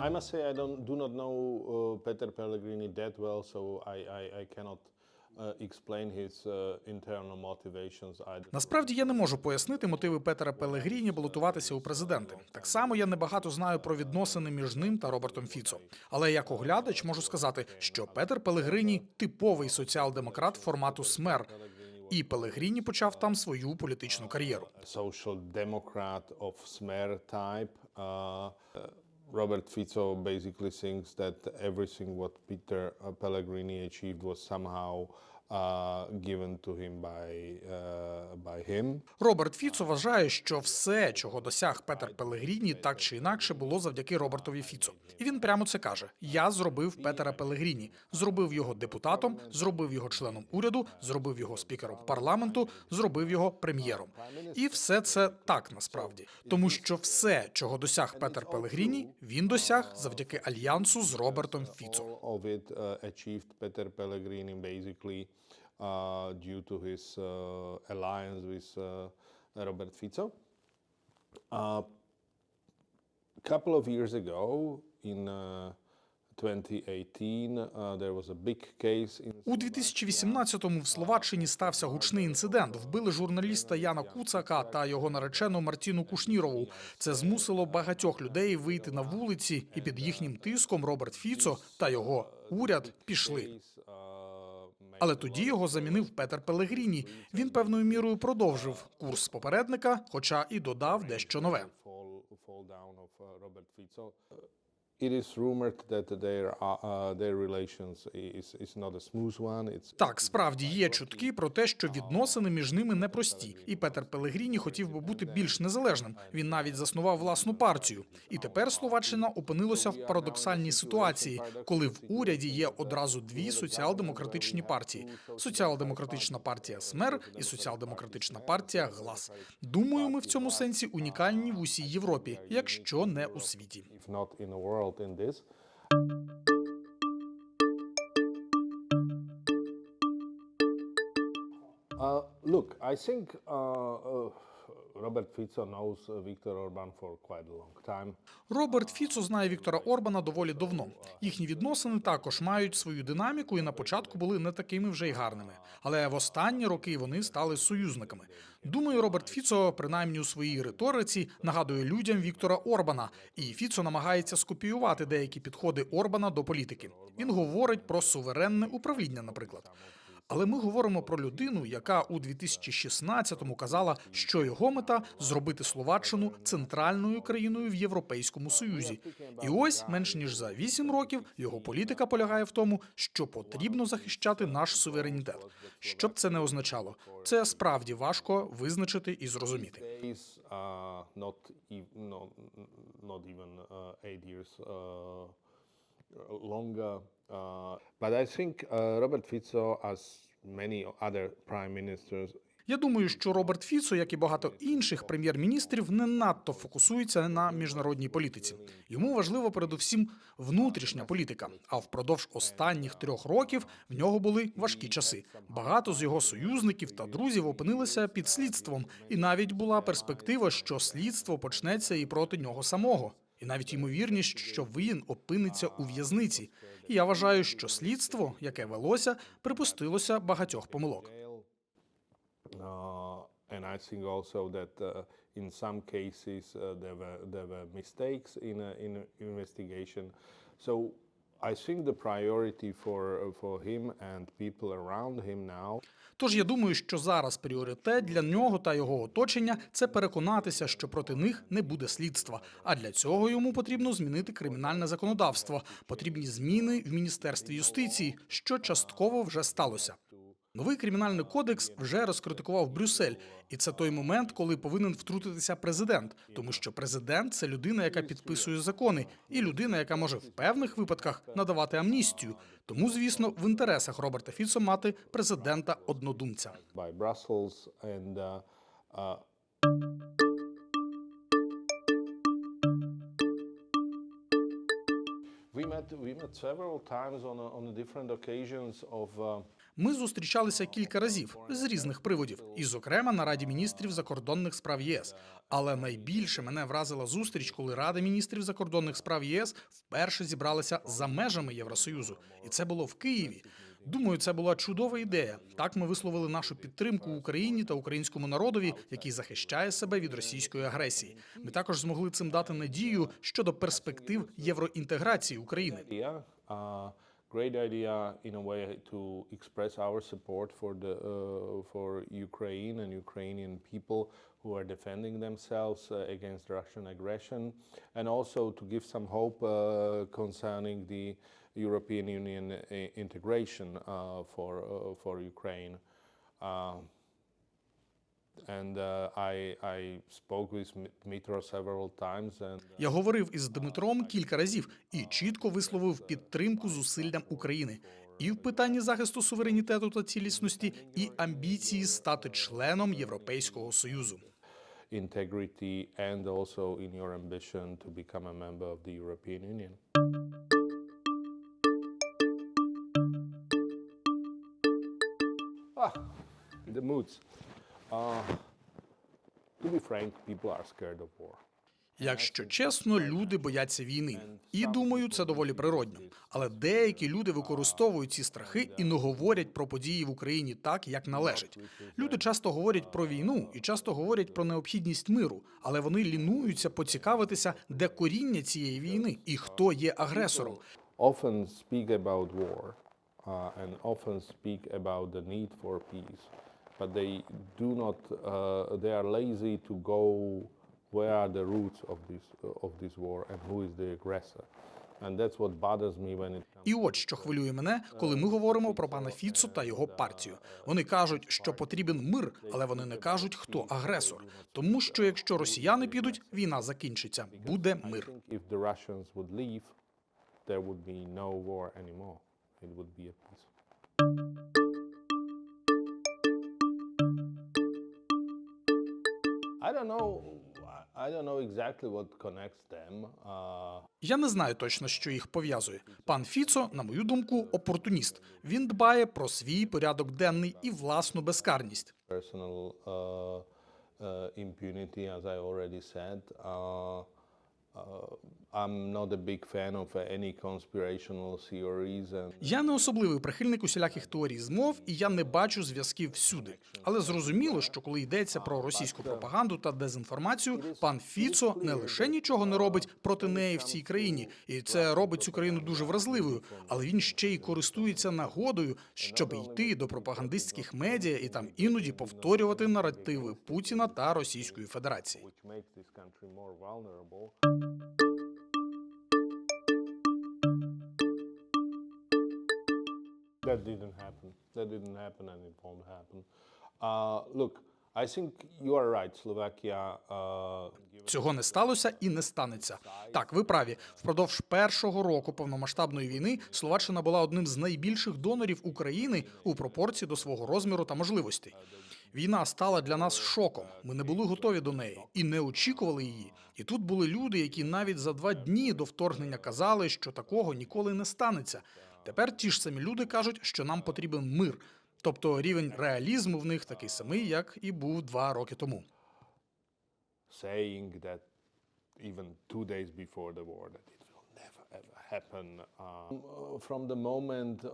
I must say I don't do not know uh, Peter Pellegrini that well, so I, I, I cannot uh, explain his uh, internal motivations. Насправді я не можу пояснити мотиви Петера Пелегріні балотуватися у президенти. Так само я небагато знаю про відносини між ним та Робертом Фіцо. Але як оглядач можу сказати, що Петер Пелегріні типовий соціал-демократ формату СМЕР, і Пелегріні почав там свою політичну кар'єру. social democrat of Smer type. Uh, uh, Robert Fico basically thinks that everything what Peter Pellegrini achieved was somehow given to him by uh, by him. Роберт Фіцо вважає, що все, чого досяг Петер Пелегріні, так чи інакше було завдяки Робертові Фіцо. І він прямо це каже: Я зробив Петера Пелегріні, зробив його депутатом, зробив його членом уряду, зробив його спікером парламенту, зробив його прем'єром. І все це так насправді, тому що все, чого досяг Петер Пелегріні, він досяг завдяки альянсу з Робертом Фіцо. Pellegrini basically due to his uh, alliance with uh, Robert Fico. A couple of years ago, in uh, 2018, uh, there was a big case in У 2018-му в Словаччині стався гучний інцидент. Вбили журналіста Яна Куцака та його наречену Мартіну Кушнірову. Це змусило багатьох людей вийти на вулиці, і під їхнім тиском Роберт Фіцо та його уряд пішли. Але тоді його замінив Петер Пелегріні. Він певною мірою продовжив курс попередника, хоча і додав дещо нове. Так, справді є чутки про те, що відносини між ними непрості, і Петер Пелегріні хотів би бути більш незалежним. Він навіть заснував власну партію. І тепер Словаччина опинилася в парадоксальній ситуації, коли в уряді є одразу дві соціал-демократичні партії: соціал-демократична партія СМЕР і соціал-демократична партія ГЛАС. Думаю, ми в цьому сенсі унікальні в усій Європі, якщо не у світі. Not in the world in this. Uh, look, I think uh, Robert Fico knows uh, Viktor Orban for quite a long time. Роберт Фіцо знає Віктора Орбана доволі давно. Їхні відносини також мають свою динаміку і на початку були не такими вже й гарними. Але в останні роки вони стали союзниками. Думаю, Роберт Фіцо, принаймні у своїй риториці, нагадує людям Віктора Орбана, і Фіцо намагається скопіювати деякі підходи Орбана до політики. Він говорить про суверенне управління, наприклад. Але ми говоримо про людину, яка у 2016-му казала, що його мета зробити Словаччину центральною країною в Європейському Союзі. І ось менш ніж за 8 років його політика полягає в тому, що потрібно захищати наш суверенітет. Що б це не означало, це справді важко визначити і зрозуміти. Uh, no, not even uh, eight years uh, longer. Uh, but I think uh, Robert Fico, as many other prime ministers, Я думаю, що Роберт Фіцо, як і багато інших прем'єр-міністрів, не надто фокусується на міжнародній політиці. Йому важливо передусім внутрішня політика. А впродовж останніх трьох років в нього були важкі часи. Багато з його союзників та друзів опинилися під слідством, і навіть була перспектива, що слідство почнеться і проти нього самого. І навіть ймовірність, що він опиниться у в'язниці. І я вважаю, що слідство, яке велося, припустилося багатьох помилок. Uh, and I think also that uh, in some cases uh, there were there were mistakes in in investigation. So I think the priority for for him and people around him now Тож я думаю, що зараз пріоритет для нього та його оточення це переконатися, що проти них не буде слідства. А для цього йому потрібно змінити кримінальне законодавство. Потрібні зміни в міністерстві юстиції, що частково вже сталося. Новий кримінальний кодекс вже розкритикував Брюссель, і це той момент, коли повинен втрутитися президент, тому що президент це людина, яка підписує закони, і людина, яка може в певних випадках надавати амністію. Тому, звісно, в інтересах Роберта Фіцо мати президента однодумця. uh, uh, we met we met several times on on different occasions of uh, Ми зустрічалися кілька разів з різних приводів, і, зокрема, на Раді міністрів закордонних справ ЄС. Але найбільше мене вразила зустріч, коли Рада міністрів закордонних справ ЄС вперше зібралася за межами Євросоюзу, і це було в Києві. Думаю, це була чудова ідея. Так ми висловили нашу підтримку Україні та українському народові, який захищає себе від російської агресії. Ми також змогли цим дати надію щодо перспектив євроінтеграції України. Great idea in a way to express our support for the uh, for Ukraine and Ukrainian people who are defending themselves uh, against Russian aggression, and also to give some hope uh, concerning the European Union uh, integration uh, for uh, for Ukraine. And uh, I I spoke with Dmitro several times and. uh, Я говорив із Дмитром кілька разів і чітко висловив підтримку зусиллям України і в питанні захисту суверенітету та цілісності, і амбіції стати членом Європейського союзу. integrity and also in your ambition to become a member of the European Union. Ah, the moods. Uh, to be frank, people are scared of war. Якщо чесно, люди бояться війни, і думаю, це доволі природньо. Але деякі люди використовують ці страхи і не говорять про події в Україні так, як належить. Люди часто говорять про війну і часто говорять про необхідність миру, але вони лінуються поцікавитися, де коріння цієї війни і хто є агресором. Often speak about war uh, and often speak about the need for peace, but they do not. Uh, they are lazy to go where are the roots of this of this war and who is the aggressor, and that's what bothers me when it. І от що хвилює мене, коли ми говоримо про пана Фіцо та його партію. Вони кажуть, що потрібен мир, але вони не кажуть, хто агресор. Тому що якщо росіяни підуть, війна закінчиться. Буде мир. If the Russians would leave, there would be no war anymore. It would be a peace. I don't know. I don't know exactly what connects them. Uh, Я не знаю точно, що їх пов'язує. Пан Фіцо, на мою думку, опортуніст. Він дбає про свій порядок денний і власну безкарність. personal uh, uh, impunity, as I already said. Uh, Я не особливий прихильник усіляких теорій змов, і я не бачу зв'язків всюди. Але зрозуміло, що коли йдеться про російську пропаганду та дезінформацію, пан Фіцо не лише нічого не робить проти неї в цій країні, і це робить цю країну дуже вразливою. Але він ще й користується нагодою, щоб йти до пропагандистських медіа і там іноді повторювати наративи Путіна та Російської Федерації. That didn't happen. That didn't happen, and it won't happen. Uh, look, I think you are right. Slovakia. Uh, Цього не сталося і не станеться. Так, ви праві. Впродовж першого року повномасштабної війни Словаччина була одним з найбільших донорів України у пропорції до свого розміру та можливостей. Війна стала для нас шоком. Ми не були готові до неї і не очікували її. І тут були люди, які навіть за два дні до вторгнення казали, що такого ніколи не станеться. Тепер ті ж самі люди кажуть, що нам потрібен мир. Тобто рівень реалізму в них такий самий, як і був два роки тому. saying that even two days before the war that it will never ever happen. Um, uh, from the moment uh,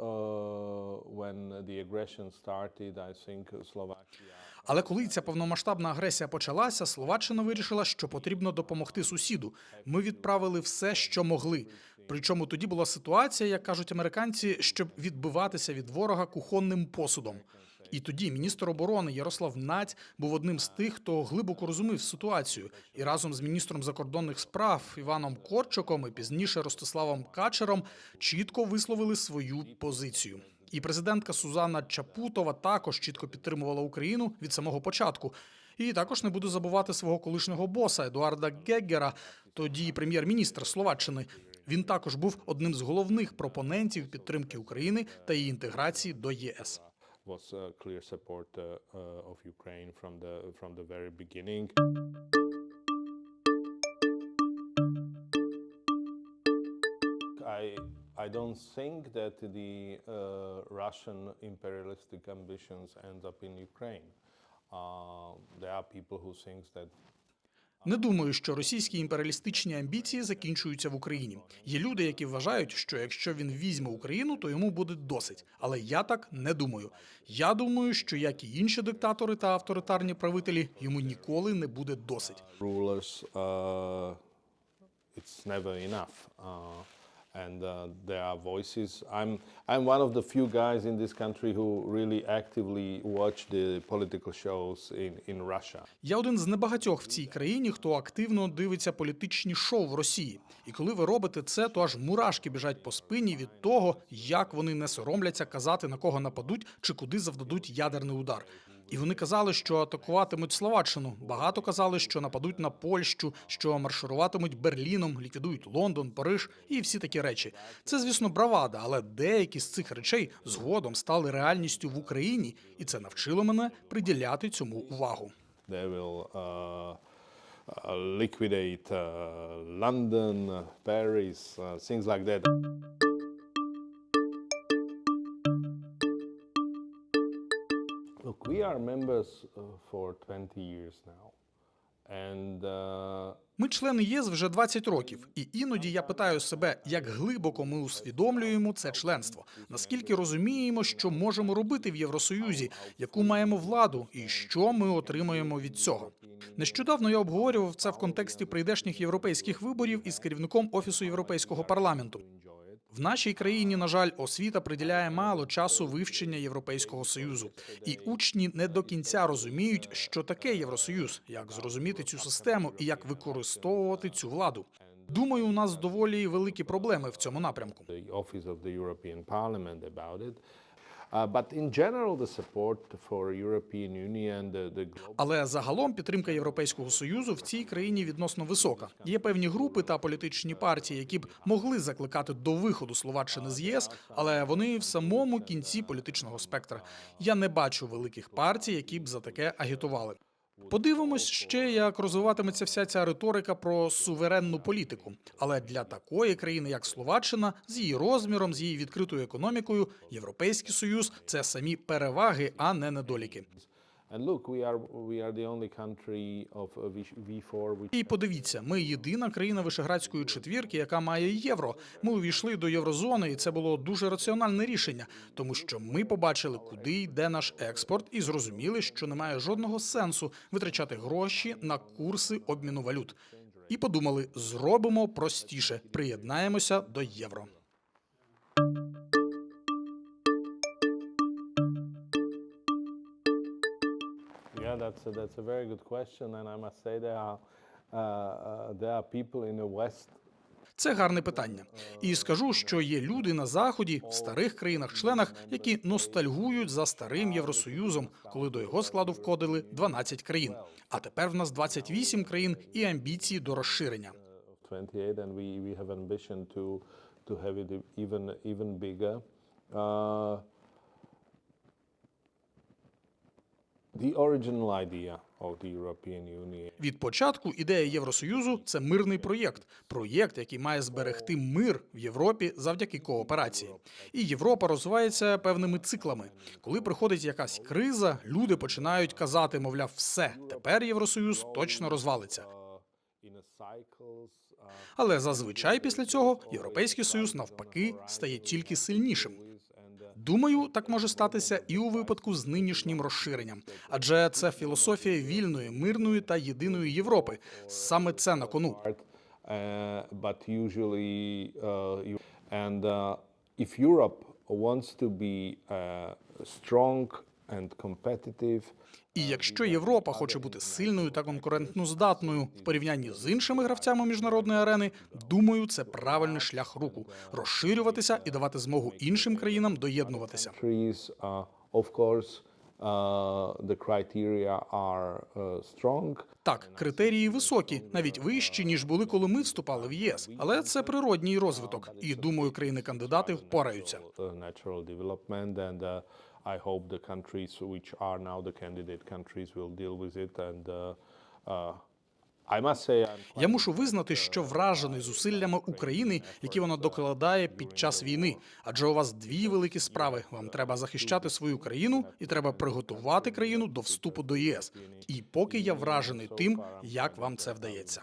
when the aggression started, I think Slovakia. Але коли ця повномасштабна агресія почалася, Словаччина вирішила, що потрібно допомогти сусіду. Ми відправили все, що могли. Причому тоді була ситуація, як кажуть американці, щоб відбиватися від ворога кухонним посудом. І тоді міністр оборони Ярослав Наць був одним з тих, хто глибоко розумів ситуацію, і разом з міністром закордонних справ Іваном Корчоком і пізніше Ростиславом Качером чітко висловили свою позицію. І президентка Сузанна Чапутова також чітко підтримувала Україну від самого початку. І також не буду забувати свого колишнього боса Едуарда Геггера, тоді прем'єр-міністр Словаччини. Він також був одним з головних пропонентів підтримки України та її інтеграції до ЄС. Was a clear support uh, uh, of Ukraine from the from the very beginning. I I don't think that the uh, Russian imperialistic ambitions end up in Ukraine. Uh, there are people who think that Не думаю, що російські імперіалістичні амбіції закінчуються в Україні. Є люди, які вважають, що якщо він візьме Україну, то йому буде досить. Але я так не думаю. Я думаю, що як і інші диктатори та авторитарні правителі, йому ніколи не буде досить. rulers, uh, it's never enough. Uh, and uh, there are voices. I'm, I'm one of the few guys in this country who really actively watch the political shows in, in Russia. Я один з небагатьох в цій країні, хто активно дивиться політичні шоу в Росії. І коли ви робите це, то аж мурашки біжать по спині від того, як вони не соромляться казати на кого нападуть чи куди завдадуть ядерний удар. І вони казали, що атакуватимуть Словаччину. Багато казали, що нападуть на Польщу, що маршируватимуть Берліном, ліквідують Лондон, Париж і всі такі речі. Це, звісно, бравада, але деякі з цих речей згодом стали реальністю в Україні, і це навчило мене приділяти цьому увагу. Uh, uh, liquidate uh, London, uh, things like that. Look, we are members uh, for 20 years now. And uh, Ми члени ЄС вже 20 років, і іноді я питаю себе, як глибоко ми усвідомлюємо це членство, наскільки розуміємо, що можемо робити в Євросоюзі, яку маємо владу, і що ми отримаємо від цього. Нещодавно я обговорював це в контексті прийдешніх європейських виборів із керівником офісу європейського парламенту. В нашій країні, на жаль, освіта приділяє мало часу вивчення Європейського союзу, і учні не до кінця розуміють, що таке Євросоюз, як зрозуміти цю систему і як використовувати цю владу. Думаю, у нас доволі великі проблеми в цьому напрямку. But in general, the support for European Union, the, the Але загалом підтримка Європейського союзу в цій країні відносно висока. Є певні групи та політичні партії, які б могли закликати до виходу Словаччини з ЄС, але вони в самому кінці політичного спектра. Я не бачу великих партій, які б за таке агітували. Подивимось ще, як розвиватиметься вся ця риторика про суверенну політику. Але для такої країни, як Словаччина, з її розміром, з її відкритою економікою, Європейський союз це самі переваги, а не недоліки. And look, we are we are the only country of V4 which І подивіться, ми єдина країна Вишеградської четвірки, яка має євро. Ми увійшли до єврозони, і це було дуже раціональне рішення, тому що ми побачили, куди йде наш експорт, і зрозуміли, що немає жодного сенсу витрачати гроші на курси обміну валют. І подумали, зробимо простіше, приєднаємося до євро. That's a, that's a very good question, and I must say there are uh, uh, there are people in the West Це гарне питання. І скажу, що є люди на заході, в старих країнах-членах, які ностальгують за старим Євросоюзом, коли до його складу входили 12 країн. А тепер в нас 28 країн і амбіції до розширення. of 28, and we, we have ambition to to have it even even bigger. Uh, the original idea of the European Union Від початку ідея Євросоюзу це мирний проєкт, проєкт, який має зберегти мир в Європі завдяки кооперації. І Європа розвивається певними циклами. Коли приходить якась криза, люди починають казати, мовляв, все тепер Євросоюз точно розвалиться. Але зазвичай після цього Європейський союз навпаки стає тільки сильнішим. Думаю, так може статися і у випадку з нинішнім розширенням, адже це філософія вільної, мирної та єдиної Європи. Саме це на кону. you, and uh, if Europe wants to be strong І якщо Європа хоче бути сильною та конкурентно здатною в порівнянні з іншими гравцями міжнародної арени, думаю, це правильний шлях руку розширюватися і давати змогу іншим країнам доєднуватися. uh, uh, uh. Так, критерії високі, навіть вищі ніж були, коли ми вступали в ЄС. Але це природній розвиток, і думаю, країни-кандидати впораються. Uh, uh, I hope the countries which are now the candidate countries will deal with it and uh, uh, Я мушу визнати, що вражений зусиллями України, які вона докладає під час війни. Адже у вас дві великі справи. Вам треба захищати свою країну, і треба приготувати країну до вступу до ЄС. І поки я вражений тим, як вам це вдається.